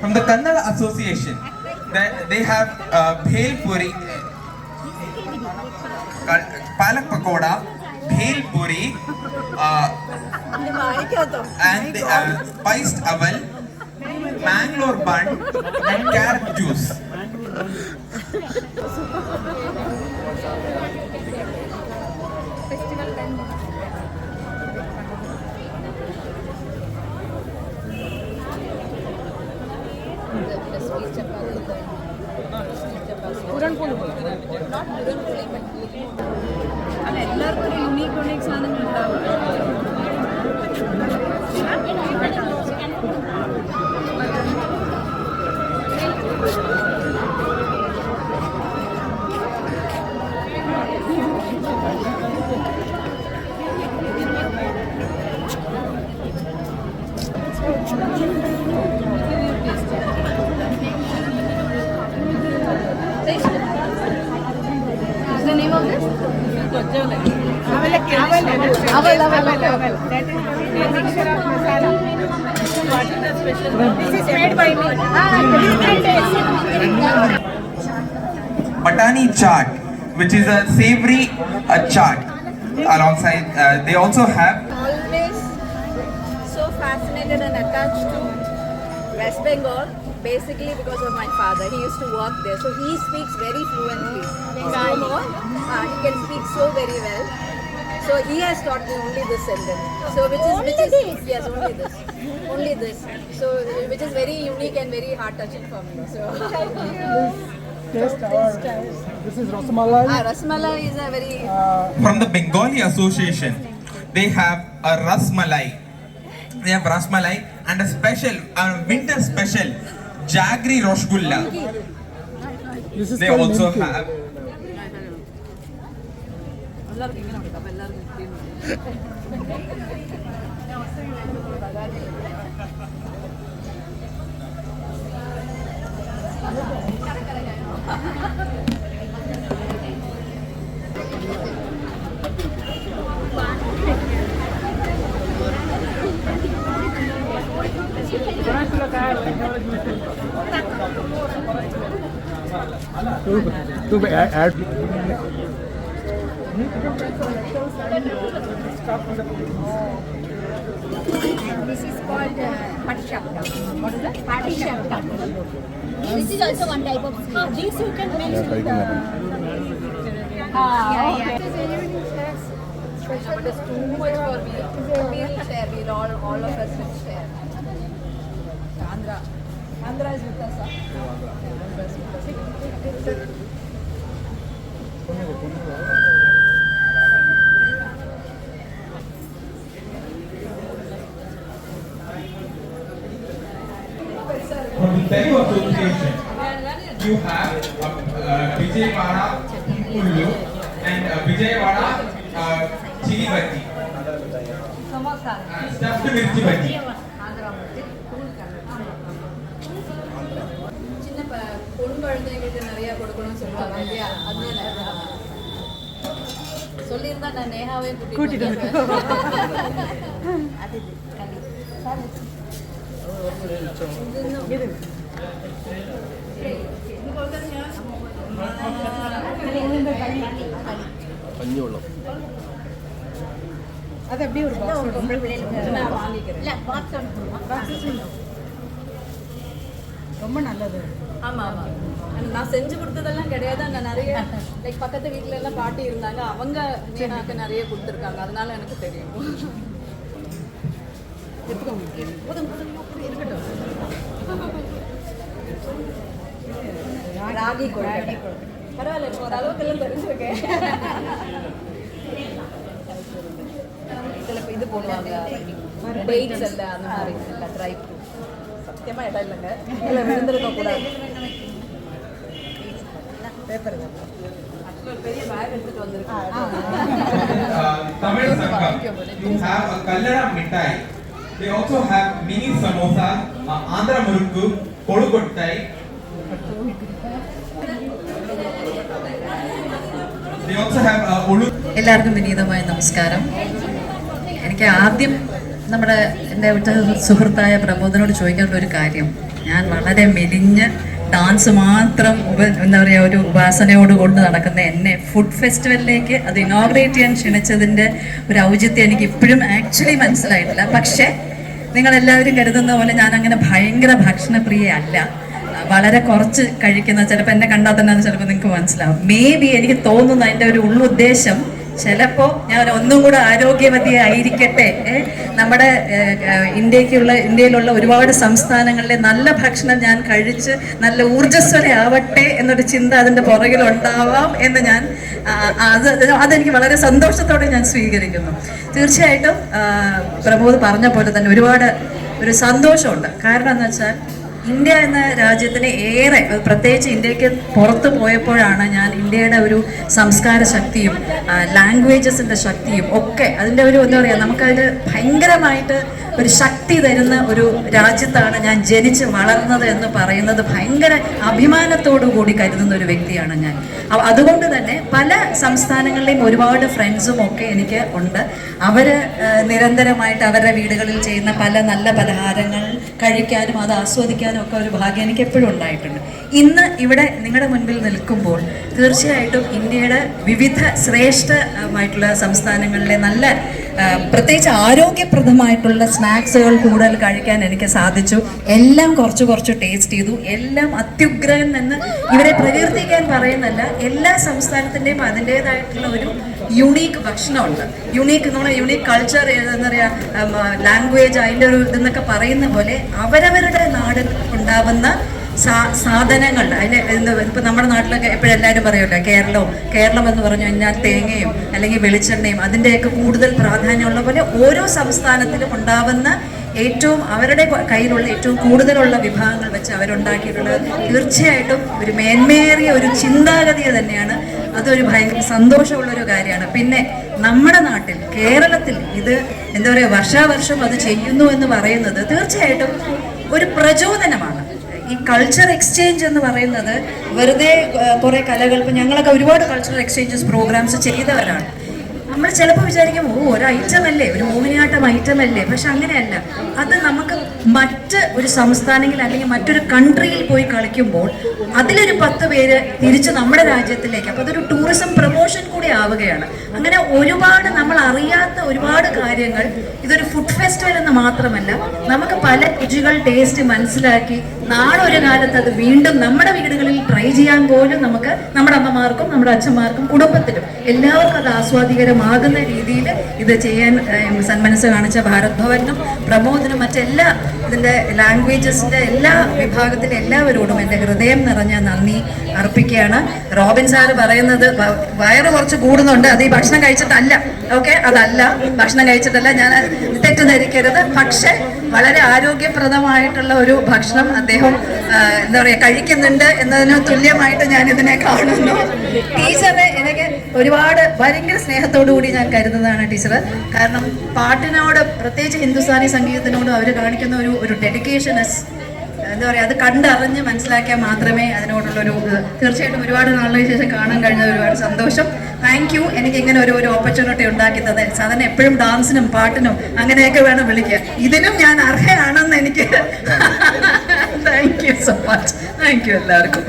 From the Kannada Association, they, they have uh, Bhel Puri, Palak Pakoda, Bhel Puri, uh, and the, uh, spiced aval, mangalore bun, and carrot juice. അല്ല എല്ലാവർക്കും unique unique സാധനങ്ങൾ name of this? Is made by me. Batani chaat, which is a savory uh, chaat. Alongside, uh, they also have always so fascinated and attached to West Bengal, basically because of my father. He used to work there, so he speaks very fluently. Bengali. Uh, he can speak so very well. So he has taught me only this sentence. So which is which is yes, only this, only this. So which is very unique and very heart touching for me. So taste our this is rasmalai ah, Rasmalai is a very uh, from the Bengali Association. They have a rasmalai. They have rasmalai and a special, a winter special, jaggery rosgulla. They also have add, add This is called uh, patishapta. What is that? Patishapta. This is also one type of sweet. Ah, these you can mix with the... Ah, yeah, yeah. but it's too much for me. We'll share. We'll all all of us will share. Andhra. Andhra is with us, sir. Andhra is with us. Sit, sit, sit. From the Telugu Association, you have uh, uh, Vijayawada Ullu and uh, Vijayawada uh, Chili Bhaji. Samosa. Uh, stuffed mirchi bhaji. பொன் குழந்தைங்களுக்கு நிறைய கொடுக்கணும்னு சொல்லுவாங்க இல்லையா? அதனால சொல்லியிருந்தா நான் நேஹாவே கூட்டிட்டு அது കഞ്ഞിവെള്ളം അത് എവിടെ ഒരു ரொம்ப நல்லது. ஆமா ஆமா. ஆனா நான் செஞ்சு கொடுத்ததெல்லாம் கிடையாது. அங்க நிறைய லைக் பக்கத்து வீட்ல எல்லாம் பாட்டி இருந்தாங்க. அவங்க நேனாக்கு நிறைய கொடுத்துருக்காங்க. அதனால எனக்கு தெரியும். ராகி கொழுக்கட்டை பரவாயில்ல இப்போ ஓரளவுக்கு எல்லாம் தெரிஞ்சிருக்கேன். சில இது போடுவாங்க. டேட்ஸ் எல்லாம் அந்த மாதிரி. இல்லை ட்ரை ஃப்ரூட்ஸ் சத்தியமா இடம் இல்லைங்க இல்லை விழுந்திருக்க கூடாது பேப்பர் Actually, ஒரு பெரிய பேக் எடுத்துட்டு வந்திருக்கேன் Uh, Tamil Sangam. You have a Kallada Mittai. They also have mini samosa, uh, Andhra Murukku, Kodukottai. They also have uh, Ulu. എല്ലാവർക്കും വിനീതമായ നമസ്കാരം എനിക്ക് ആദ്യം നമ്മുടെ എന്റെ വിട്ട സുഹൃത്തായ പ്രബോധനോട് ചോദിക്കാനുള്ള ഒരു കാര്യം. ഞാൻ വളരെ മെലിഞ്ഞ് ഡാൻസ് മാത്രം ഉപ എന്താ പറയുക ഒരു ഉപാസനയോട് കൊണ്ട് നടക്കുന്ന എന്നെ ഫുഡ് ഫെസ്റ്റിവലിലേക്ക് അത് ഇനോഗ്രേറ്റ് ചെയ്യാൻ ക്ഷണിച്ചതിന്റെ ഒരു ഔചിത്യം എനിക്ക് ഇപ്പോഴും ആക്ച്വലി മനസ്സിലായിട്ടില്ല. പക്ഷേ നിങ്ങളെല്ലാവരും കരുതുന്ന പോലെ ഞാൻ അങ്ങനെ ഭയങ്കര ഭക്ഷണപ്രിയ അല്ല. വളരെ കുറച്ച് കഴിക്കുന്ന ചിലപ്പോൾ എന്നെ കണ്ടാൽ തന്നെ ചിലപ്പോൾ നിങ്ങൾക്ക് മനസ്സിലാവും. മേ ബി എനിക്ക് തോന്നുന്നു അതിന്റെ ഒരു ഉള്ളുദ്ദേശം ചിലപ്പോൾ ഞാൻ ഒന്നും കൂടെ ആരോഗ്യവതിയായിരിക്കട്ടെ നമ്മുടെ ഇന്ത്യക്കുള്ള ഇന്ത്യയിലുള്ള ഒരുപാട് സംസ്ഥാനങ്ങളിലെ നല്ല ഭക്ഷണം ഞാൻ കഴിച്ച് നല്ല ഊർജസ്വലയാവട്ടെ എന്നൊരു ചിന്ത അതിന്റെ പുറകിലുണ്ടാവാം എന്ന് ഞാൻ അത് അതെനിക്ക് വളരെ സന്തോഷത്തോടെ ഞാൻ സ്വീകരിക്കുന്നു. തീർച്ചയായിട്ടും പ്രമോദ് പറഞ്ഞ പോലെ തന്നെ ഒരുപാട് ഒരു സന്തോഷമുണ്ട്. കാരണം എന്ന് വെച്ചാൽ ഇന്ത്യ എന്ന രാജ്യത്തിന് ഏറെ പ്രത്യേകിച്ച് ഇന്ത്യയ്ക്ക് പുറത്തു പോയപ്പോഴാണ് ഞാൻ ഇന്ത്യയുടെ ഒരു സംസ്കാര ശക്തിയും ലാംഗ്വേജസിന്റെ ശക്തിയും ഒക്കെ അതിന്റെ ഒരു എന്താ പറയുക നമുക്കതിൽ ഭയങ്കരമായിട്ട് ഒരു ശക്തി തരുന്ന ഒരു രാജ്യത്താണ് ഞാൻ ജനിച്ച് വളർന്നത് എന്ന് പറയുന്നത് ഭയങ്കര അഭിമാനത്തോടു കൂടി കരുതുന്ന ഒരു വ്യക്തിയാണ് ഞാൻ. അതുകൊണ്ട് തന്നെ പല സംസ്ഥാനങ്ങളിലെയും ഒരുപാട് ഫ്രണ്ട്സും ഒക്കെ എനിക്ക് ഉണ്ട്. അവർ നിരന്തരമായിട്ട് അവരുടെ വീടുകളിൽ ചെയ്യുന്ന പല നല്ല പലഹാരങ്ങൾ കഴിക്കാനും അത് ആസ്വദിക്കാനും ഒക്കെ ഒരു ഭാഗ്യം എനിക്ക് എപ്പോഴും ഉണ്ടായിട്ടുണ്ട്. ഇന്ന് ഇവിടെ നിങ്ങളുടെ മുൻപിൽ നിൽക്കുമ്പോൾ തീർച്ചയായിട്ടും ഇന്ത്യയുടെ വിവിധ ശ്രേഷ്ഠമായിട്ടുള്ള സംസ്ഥാനങ്ങളിലെ നല്ല പ്രത്യേകിച്ച് ആരോഗ്യപ്രദമായിട്ടുള്ള സ്നാക്സുകൾ കൂടുതൽ കഴിക്കാൻ എനിക്ക് സാധിച്ചു. എല്ലാം കുറച്ച് കുറച്ച് ടേസ്റ്റ് ചെയ്തു. എല്ലാം അത്യുഗ്രഹം എന്ന് ഇവരെ പ്രകീർത്തിക്കാൻ പറയുന്നല്ല എല്ലാ സംസ്ഥാനത്തിന്റെയും അതിന്റേതായിട്ടുള്ള ഒരു യുണീക്ക് ഭക്ഷണമുണ്ട്. യുണീക്ക് എന്ന് പറഞ്ഞാൽ യുണീക്ക് കൾച്ചർ എന്താ പറയുക ലാംഗ്വേജ് അതിന്റെ ഒരു ഇതെന്നൊക്കെ പറയുന്ന പോലെ അവരവരുടെ നാട് ഉണ്ടാവുന്ന സാധനങ്ങൾ എന്താ ഇപ്പം നമ്മുടെ നാട്ടിലൊക്കെ എപ്പോഴും എല്ലാവരും പറയുമല്ലോ കേരളവും കേരളം എന്ന് പറഞ്ഞു കഴിഞ്ഞാൽ തേങ്ങയും അല്ലെങ്കിൽ വെളിച്ചെണ്ണയും അതിന്റെയൊക്കെ കൂടുതൽ പ്രാധാന്യമുള്ള പോലെ ഓരോ സംസ്ഥാനത്തിലും ഉണ്ടാവുന്ന ഏറ്റവും അവരുടെ കയ്യിലുള്ള ഏറ്റവും കൂടുതലുള്ള വിഭാഗങ്ങൾ വെച്ച് അവരുണ്ടാക്കിയിട്ടുള്ളത് തീർച്ചയായിട്ടും ഒരു മേന്മേറിയ ഒരു ചിന്താഗതി തന്നെയാണ് അതൊരു ഭയങ്കര സന്തോഷമുള്ള ഒരു കാര്യമാണ്. പിന്നെ നമ്മുടെ നാട്ടിൽ കേരളത്തിൽ ഇത് എന്താ പറയുക വർഷാവർഷം അത് ചെയ്യുന്നു എന്ന് പറയുന്നത് തീർച്ചയായിട്ടും ഒരു പ്രചോദനമാണ്. ഈ കൾച്ചർ എക്സ്ചേഞ്ച് എന്ന് പറയുന്നത് വെറുതെ കുറേ കലകൾ ഇപ്പം ഞങ്ങളൊക്കെ ഒരുപാട് കൾച്ചറൽ എക്സ്ചേഞ്ചസ് പ്രോഗ്രാംസ് ചെയ്തവരാണ്. നമ്മൾ ചിലപ്പോൾ വിചാരിക്കും ഓ ഒരു ഐറ്റം അല്ലേ? ഒരു മോഹിനിയാട്ടം ഐറ്റം അല്ലേ? പക്ഷെ അങ്ങനെയല്ല. അത് നമുക്ക് മറ്റ് ഒരു സംസ്ഥാനങ്ങളിൽ അല്ലെങ്കിൽ മറ്റൊരു കൺട്രിയിൽ പോയി കളിക്കുമ്പോൾ അതിലൊരു പത്ത് പേര് തിരിച്ച് നമ്മുടെ രാജ്യത്തിലേക്ക് അപ്പോൾ അതൊരു ടൂറിസം പ്രൊമോഷൻ കൂടി ആവുകയാണ്. അങ്ങനെ ഒരുപാട് നമ്മൾ അറിയാത്ത ഒരുപാട് കാര്യങ്ങൾ ഇതൊരു ഫുഡ് ഫെസ്റ്റിവൽ എന്ന് മാത്രമല്ല നമുക്ക് പല രുചികൾ ടേസ്റ്റ് മനസ്സിലാക്കി നാളെ ഒരു കാലത്ത് അത് വീണ്ടും നമ്മുടെ വീടുകളിൽ ട്രൈ ചെയ്യാൻ പോലും നമുക്ക് നമ്മുടെ അമ്മമാർക്കും നമ്മുടെ അച്ഛന്മാർക്കും കുടുംബത്തിലും എല്ലാവർക്കും അത് ആസ്വാദികരമാകുന്ന രീതിയിൽ ഇത് ചെയ്യാൻ സന്മനസ് കാണിച്ച ഭാരത് ഭവനും പ്രമോദിനും മറ്റെല്ലാ ഇതിന്റെ ലാംഗ്വേജസിന്റെ എല്ലാ വിഭാഗത്തിലെ എല്ലാവരോടും എന്റെ ഹൃദയം നിറഞ്ഞ നന്ദി അർപ്പിക്കുകയാണ്. റോബിൻ സാറ് പറയുന്നത് വയറ് കുറച്ച് കൂടുന്നുണ്ട് അത് ഈ ഭക്ഷണം കഴിച്ചിട്ടല്ല. ഓക്കെ? അതല്ല ഭക്ഷണം കഴിച്ചിട്ടല്ല. ഞാൻ തെറ്റിദ്ധരിക്കരുത്. പക്ഷെ വളരെ ആരോഗ്യപ്രദമായിട്ടുള്ള ഒരു ഭക്ഷണം അദ്ദേഹം എന്താ പറയുക കഴിക്കുന്നുണ്ട് എന്നതിന് തുല്യമായിട്ട് ഞാൻ ഇതിനെ കാണുന്നു. ടീച്ചറെ എനിക്ക് ഒരുപാട് ഭയങ്കര സ്നേഹത്തോടു കൂടി ഞാൻ കരുതുന്നതാണ് ടീച്ചർ കാരണം പാട്ടിനോട് പ്രത്യേകിച്ച് ഹിന്ദുസ്ഥാനി സംഗീതത്തിനോട് അവർ കാണിക്കുന്ന ഒരു ഒരു ഡെഡിക്കേഷൻ എന്താ പറയുക അത് കണ്ടറിഞ്ഞ് മനസ്സിലാക്കിയാൽ മാത്രമേ അതിനോടുള്ള ഒരു തീർച്ചയായിട്ടും ഒരുപാട് നാളിന് ശേഷം കാണാൻ കഴിഞ്ഞ ഒരുപാട് സന്തോഷം. താങ്ക് യു എനിക്ക് ഇങ്ങനെ ഒരു ഒരു ഓപ്പർച്യൂണിറ്റി ഉണ്ടാക്കി തന്നെ. സാധാരണ എപ്പോഴും ഡാൻസിനും പാട്ടിനും അങ്ങനെയൊക്കെ വേണം വിളിക്കാൻ. ഇതിനും ഞാൻ അർഹയാണെന്ന് എനിക്ക്. Thank you so much thank you എല്ലാവർക്കും.